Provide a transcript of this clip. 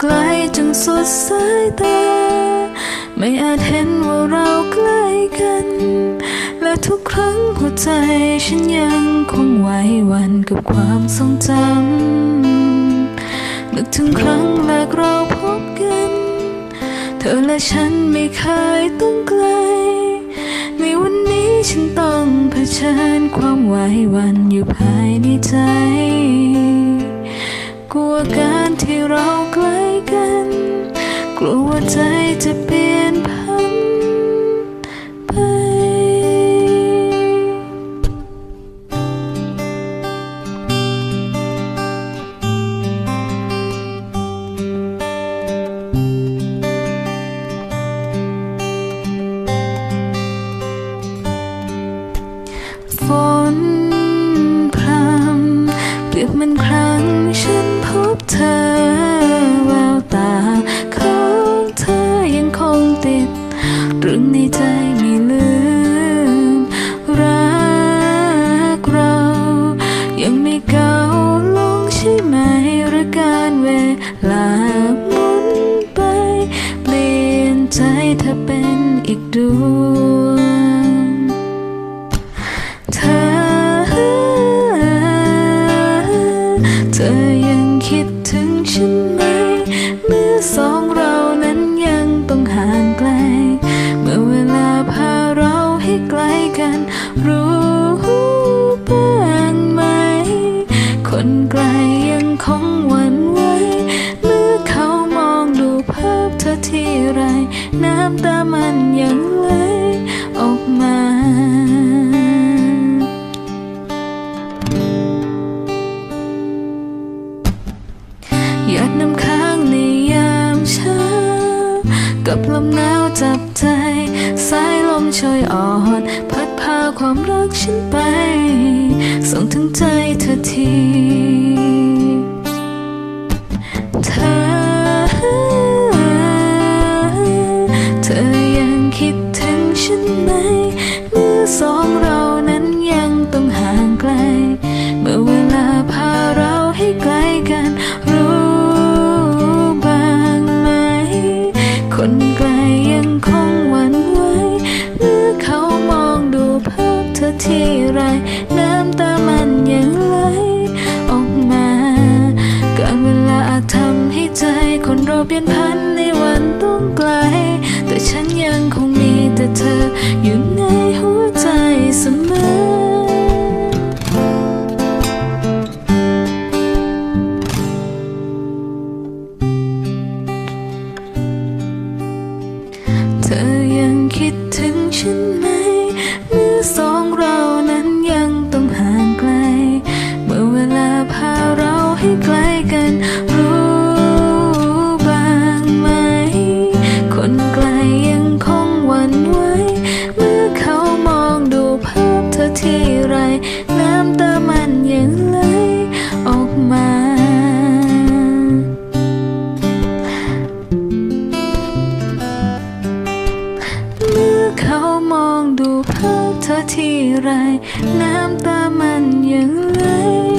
ไกลจนสุดสายตา ไม่อาจเห็นว่าเราใกล้กัน และทุกครั้งหัวใจฉันยังคงไหวหวันกับความทรงจำนึกถึงครั้งแรกเราพบกัน เธอและฉันไม่เคยต้องไกล ในวันนี้ฉันต้องเผชิญความไหวหวันอยู่ภายในใจกลัวการที่เราใกล้ กัน กลัวว่าใจจะเปลี่ยนพันไป ฝนพรำเปรียบมัน ดวง เธอ เธอยังคิดถึงฉันไหมเมื่อสอง ไร น้ำตามันยังไหลออกมาหยดน้ำค้างในยามเช้า กับลมหนาวจับใจ สายลมช่วยอ่อนพัดพาความรักฉันไป ส่งถึงใจเธอที อสองเรานั้นยังต้องห่างไกล เมื่อเวลาพาเราให้ใกลกัน รู้บ้างไหม คนไกลยังคงหวั่นไหวเมื่อเขามองดูภาพเธอที่ไร น้ำตามันยังไหลออกมา การเวลาอาจทำให้ใจคนเราเปลี่ยนพัน ยังคิดถึงฉันไหม เธอที่ไร น้ำตามันยังไหล